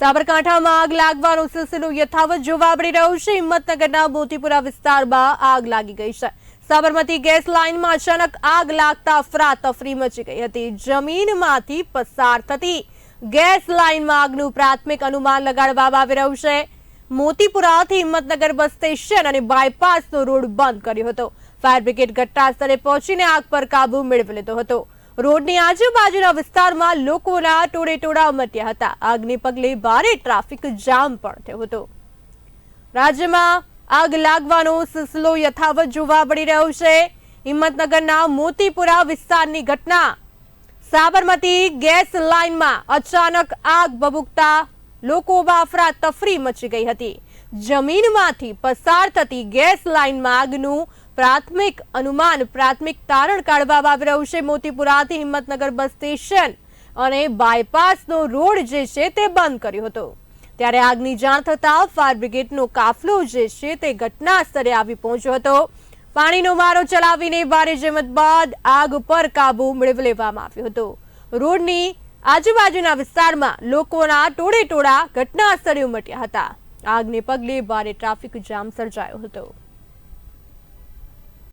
સાબરકાંઠામાં આગ લાગવાનો સિલસિલો યથાવત જોવા મળી રહ્યો છે. હિંમતનગરના મોતીપુરા વિસ્તારમાં આગ લાગી ગઈ છે. સાબરમતી ગેસ લાઇનમાં અચાનક આગ લાગતા અફરાતફરી મચી ગઈ હતી. જમીનમાંથી પસાર થતી ગેસ લાઇનમાં આગનું પ્રાથમિક અનુમાન લગાડવામાં આવી રહ્યું છે. મોતીપુરાથી હિંમતનગર બસ સ્ટેશન અને બાયપાસનો રોડ બંધ કર્યો હતો. ફાયર બ્રિગેડ ઘટના સ્થળે પહોંચીને આગ પર કાબુ મેળવી લીધો હતો. રોડની આજુબાજુના વિસ્તારમાં લોકોના ટોળે ટોળા ઉમટ્યા હતા. આગને પગલે ભારે ટ્રાફિક જામ પણ થયો હતો. રાજ્યમાં આગ લાગવાનો સિલસિલો યથાવત જોવા મળી રહ્યો છે. હિંમતનગરના મોતીપુરા વિસ્તારની ઘટના. સાબરમતી ગેસ લાઇનમાં અચાનક આગ બબુકતા લોકોમાં અફરાતફરી મચી ગઈ હતી. જમીનમાંથી પસાર થતી ગેસ લાઇનમાં આગનું પ્રાથમિક અનુમાન, પ્રાથમિક તારણ કાઢવામાં આવી રહ્યું છે મોતીપુરાથી હિંમતનગર બસ સ્ટેશન. અને બાયપાસનો રોડ જે છે તે બંધ કર્યો હતો. ત્યારે આગની જાણ થતાં ફાયર બ્રિગેડનો કાફલો જે છે તે ઘટના સ્થળે આવી પહોંચ્યો હતો. પાણીનો મારો ચલાવીને ભારે જહેમત બાદ આગ પર કાબુ મેળવી લેવામાં આવ્યો હતો. રોડની આજુબાજુના વિસ્તારમાં લોકોના ટોળે ટોળા ઘટના સ્થળે ઉમટ્યા હતા. આગને પગલે ભારે ટ્રાફિક જામ સર્જાયો હતો.